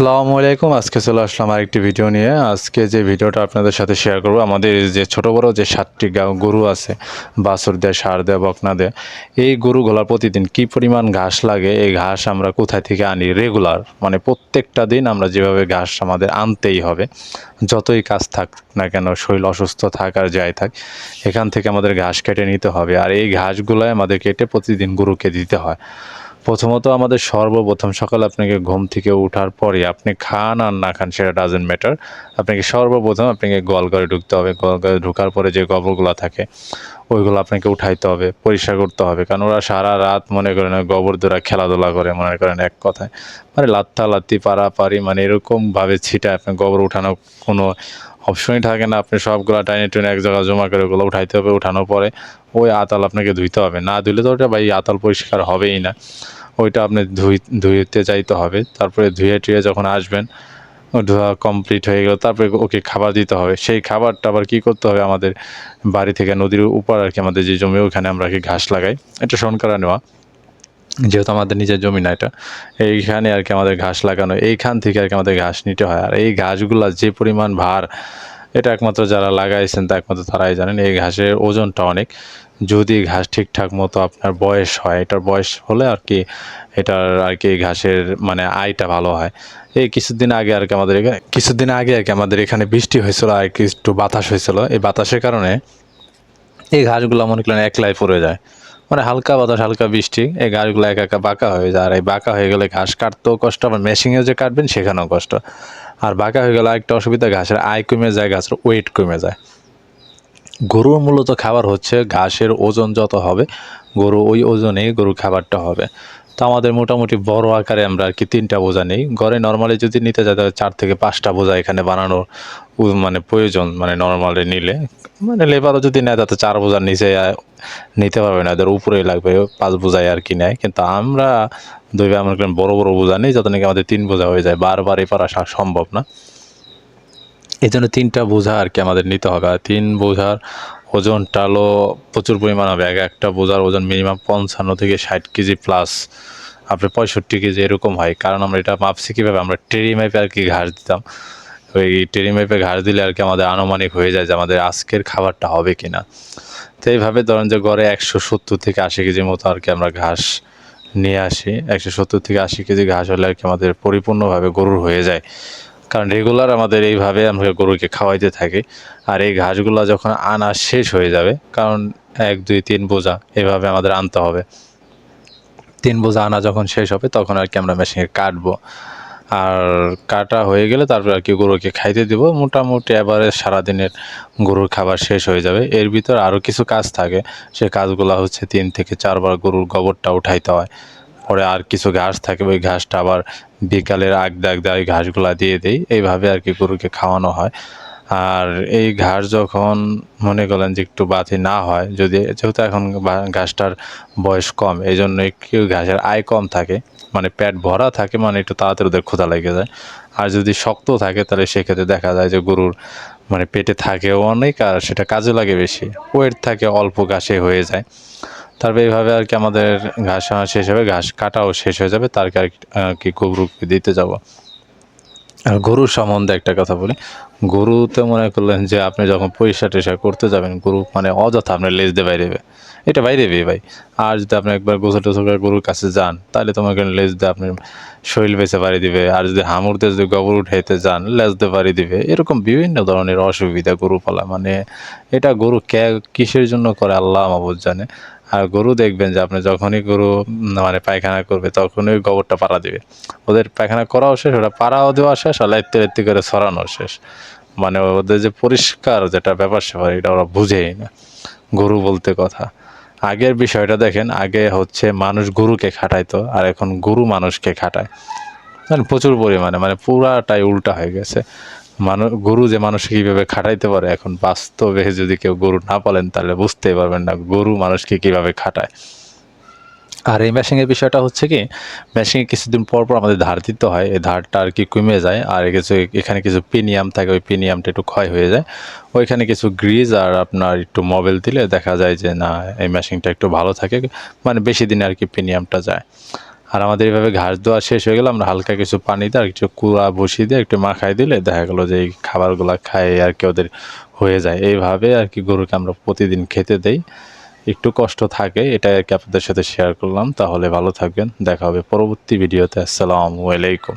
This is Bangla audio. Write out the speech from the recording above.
আসসালামু আলাইকুম। আজকে চলে আসলাম আরেকটি ভিডিও নিয়ে। আজকে যে ভিডিওটা আপনাদের সাথে শেয়ার করব, আমাদের যে ছোট বড় যে সাতটি গরু আছে, বাছুর দেয় সার দেয়, বকনা দেয়, এই গরুগুলার প্রতিদিন কি পরিমাণ ঘাস লাগে? এই ঘাস আমরা কোথায় থেকে আনি? রেগুলার মানে প্রত্যেকটা দিন আমরা যেভাবে ঘাস আমাদের আনতেই হবে। যতই কাজ থাক না কেন, শরীর অসুস্থ থাক আর যাই থাক, এখান থেকে আমাদের ঘাস কেটে নিতে হবে। আর এই ঘাসগুলাই আমাদের কেটে প্রতিদিন গরুকে দিতে হয়। প্রথমত আমাদের সর্বপ্রথম সকালে আপনাকে ঘুম থেকে ওঠার পরে আপনি খান আর না খান সেটা ডাজেন্ট ম্যাটার আপনাকে সর্বপ্রথম আপনাকে গোয়ালঘরে ঢুকতে হবে। গোয়ালঘরে ঢোকার পরে যে গোবরগুলো থাকে, ওইগুলো আপনাকে উঠাইতে হবে, পরিষ্কার করতে হবে। কারণ ওরা সারা রাত মনে করেন গোবর দ্বারা খেলাধুলা করে মনে করেন এক কথায়। মানে লাত্তা লাত্তি পাড়াপাড়ি মানে এরকমভাবে ছিটায় আপনি গোবর উঠানো কোনো অপশনই থাকে না, আপনি সবগুলো টাইনে টুনে এক জায়গায় জমা করে ওগুলো উঠাইতে হবে, উঠানোর পরে ওই আতাল আপনাকে ধুইতে হবে। না ধুলে তো ওটা ভাই আতাল পরিষ্কার হবেই না। ওইটা আপনি ধুই, ধুইতে যাইতে হবে, তারপরে ধুয়ে টুয়ে যখন আসবেন ধোয়া কমপ্লিট হয়ে গেল, তারপরে ওকে খাবার দিতে হবে। সেই খাবারটা আবার কী করতে হবে আমাদের বাড়ি থেকে নদীর উপর আর কি আমাদের যে জমি, ওখানে আমরা কি ঘাস লাগাই, এটা শনকরা নেওয়া। যেহেতু আমাদের নিজের জমি না এটা, এইখানে আর কি আমাদের ঘাস লাগানো, এইখান থেকে আর কি আমাদের ঘাস নিতে হয়। আর এই ঘাসগুলা যে পরিমাণ ভার, এটা একমাত্র যারা লাগাইছেন তা একমাত্র তারাই জানেন, এই ঘাসের ওজনটা অনেক। যদি ঘাস ঠিকঠাক মতো আপনার বয়স হয়, এটার বয়স হলে আর কি এটার আর কি ঘাসের মানে আয়টা ভালো হয়। এই কিছুদিন আগে আর কি আমাদের এখানে, কিছুদিন আগে আর কি আমাদের এখানে বৃষ্টি হয়েছিল আর কি একটু বাতাস হয়েছিল। এই বাতাসের কারণে এই ঘাসগুলো মনে করেন একলাই পড়ে যায়। মানে হালকা বাতাস, হালকা বৃষ্টি, এই গাছগুলো একা একা বাঁকা হয়ে যায়। আর এই বাঁকা হয়ে গেলে ঘাস কাটতেও কষ্ট, আবার মেশিনেও যে কাটবেন সেখানেও কষ্ট। আর বাঁকা হয়ে গেলে আরেকটা অসুবিধা, ঘাসের আয় কমে যায় ঘাসের ওয়েট কমে যায়। গরুর মূলত খাবার হচ্ছে ঘাসের ওজন যত হবে, গরু ওই ওজনেই গরুর খাবারটা হবে। তো আমাদের মোটামুটি বড় আকারে আমরা আর কি তিনটা বোঝা নেই। ঘরে নর্মালি যদি নিতে যাই, তাহলে চার থেকে পাঁচটা বোঝা এখানে বানানোর মানে প্রয়োজন মানে নর্মালি নিলে। মানে লেবারও যদি নেয়, তাতে চার বোঝার নিচে নিতে পারবে না। এদের উপরেই লাগবে, পাঁচ বোঝাই আর কি নেয়। কিন্তু আমরা দুই ভাই আমরা বড় বড় বোঝা নিই, যাতে নাকি আমাদের তিন বোঝা হয়ে যায়। বারবার এপার আসা সম্ভব না। এই জন্য তিনটা বোঝা আর কি আমাদের নিতে হবে। আর তিন বোঝার ওজনটা হলো প্রচুর পরিমাণ হবে। এক একটা বোঝার ওজন মিনিমাম পঞ্চান্ন থেকে ষাট কেজি প্লাস আপনার পঁয়ষট্টি কেজি এরকম হয়। কারণ আমরা এটা মাপছি কীভাবে? আমরা টেরি মাইপে আর কি ঘাস দিতাম। ওই টেরি মাইপে ঘাস দিলে আর কি আমাদের আনুমানিক হয়ে যায় যে আমাদের আজকের খাবারটা হবে কি না তো এইভাবে ধরেন যে গড়ে একশো সত্তর থেকে আশি কেজির মতো আর কি আমরা ঘাস নিয়ে আসি। একশো সত্তর থেকে আশি কেজি ঘাস হলে আর কি আমাদের পরিপূর্ণভাবে গরুর হয়ে যায়। কারণ রেগুলার আমাদের এইভাবে আমরা গরুকে খাওয়াইতে থাকি আর এই ঘাসগুলো যখন আনা শেষ হয়ে যাবে, কারণ এক, দুই, তিন বোঝা এভাবে আমাদের আনতে হবে। তিন বোঝা আনা যখন শেষ হবে তখন আর কি আমরা মেশিনে কাটবো। আর কাটা হয়ে গেলে তারপর আর কি গরুকে খাইতে দেবো। মোটামুটি এবারে সারাদিনের গরুর খাবার শেষ হয়ে যাবে। এর ভিতর আরও কিছু কাজ থাকে। সে কাজগুলো হচ্ছে তিন থেকে চারবার গরুর গোবরটা উঠাইতে হয়। পরে আর কিছু ঘাস থাকে। ওই ঘাসটা আবার বিকালের আগ দাগ দেয় ওই ঘাসগুলা দিয়ে দিই। এইভাবে আর কি গরুকে খাওয়ানো হয়। আর এই ঘাস যখন মনে করেন যে একটু বাতি না হয়, যদি যেহেতু এখন ঘাসটার বয়স কম এই জন্য একটু ঘাসের আয় কম থাকে মানে পেট ভরা থাকে মানে একটু তাড়াতাড়ি ওদের ক্ষুধা লেগে যায়। আর যদি শক্ত থাকে, তাহলে সেক্ষেত্রে দেখা যায় যে গরুর মানে পেটে থাকেও অনেক, আর সেটা কাজে লাগে বেশি। ওয়েট থাকে, অল্প ঘাসে হয়ে যায়। তারপরে এইভাবে আর কি আমাদের ঘাস শেষ হবে, ঘাস কাটাও শেষ হয়ে যাবে কি- আর কি গরুকে দিতে যাব। আর গরুর সম্বন্ধে একটা কথা বলি। গরুতে মনে করলেন যে আপনি যখন পরিষ্কার টরিষ্কার করতে যাবেন, গরু মানে অযথা আপনার লেজ দিয়ে বাইরে এটা বাইরে দেবে ভাই। আর যদি আপনি একবার গোসল টোসল করে গরুর কাছে যান, তাহলে এখানে লেজ দিয়ে আপনি শরীর বেঁচে বাড়ি দিবে। আর যদি হামুরতে যদি গোবর উঠাইতে যান, লেজ দিয়ে বাড়ি দিবে। এরকম বিভিন্ন ধরনের অসুবিধা গরু পালা। মানে এটা গরু কে কিসের জন্য করে? আল্লাহ মাবুদ জানে। আর গরু দেখবেন যে আপনি যখনই গরু মানে পায়খানা করবে তখনই গোবরটা পাড়া দিবে। ওদের পায়খানা করাও শেষ ওটা পাড়াও দেওয়া শেষ আর লাইতে লাইতে করে ছড়ানো শেষ। মানে ওদের যে পরিষ্কার যেটা ব্যাপার স্যাপার, এটা ওরা বুঝেই না। গরু বলতে কথা। আগের বিষয়টা দেখেন, আগে হচ্ছে মানুষ গরুকে খাটাইতো আর এখন গরু মানুষকে খাটায়। প্রচুর পরিমাণে মানে পুরাটাই উল্টা হয়ে গেছে। মানুষ গরু যে মানুষকে কীভাবে খাটাইতে পারে, এখন বাস্তবে যদি কেউ গরু না পালেন, তাহলে বুঝতেই পারবেন না গরু মানুষকে কীভাবে খাটায়। আর এই ম্যাশিংয়ের বিষয়টা হচ্ছে কি ম্যাশিংয়ে কিছুদিন পর পর আমাদের ধার দিতে হয়, এই ধারটা আর কি কমে যায়, আর কিছু এখানে কিছু পিনিয়াম থাকে, ওই পিনিয়ামটা একটু ক্ষয় হয়ে যায়। ওইখানে কিছু গ্রিজ আর আপনার একটু মোবাইল দিলে দেখা যায় যে, না, এই ম্যাশিংটা একটু ভালো থাকে মানে বেশি দিন আর কি পিনিয়ামটা যায়। আর আমাদের এইভাবে ঘাস দেওয়া শেষ হয়ে গেলে, আমরা হালকা কিছু পানি দিয়ে আর কিছু কুড়া বসিয়ে দিয়ে একটু মাখাই দিলে দেখা গেলো যে এই খাবারগুলো খায় আর কি ওদের হয়ে যায়। এইভাবে আর কি গরুকে আমরা প্রতিদিন খেতে দেই। একটু কষ্ট থাকে, এটাই আর কি আপনাদের সাথে শেয়ার করলাম। তাহলে ভালো থাকবেন, দেখা হবে পরবর্তী ভিডিওতে আসসালামু আলাইকুম।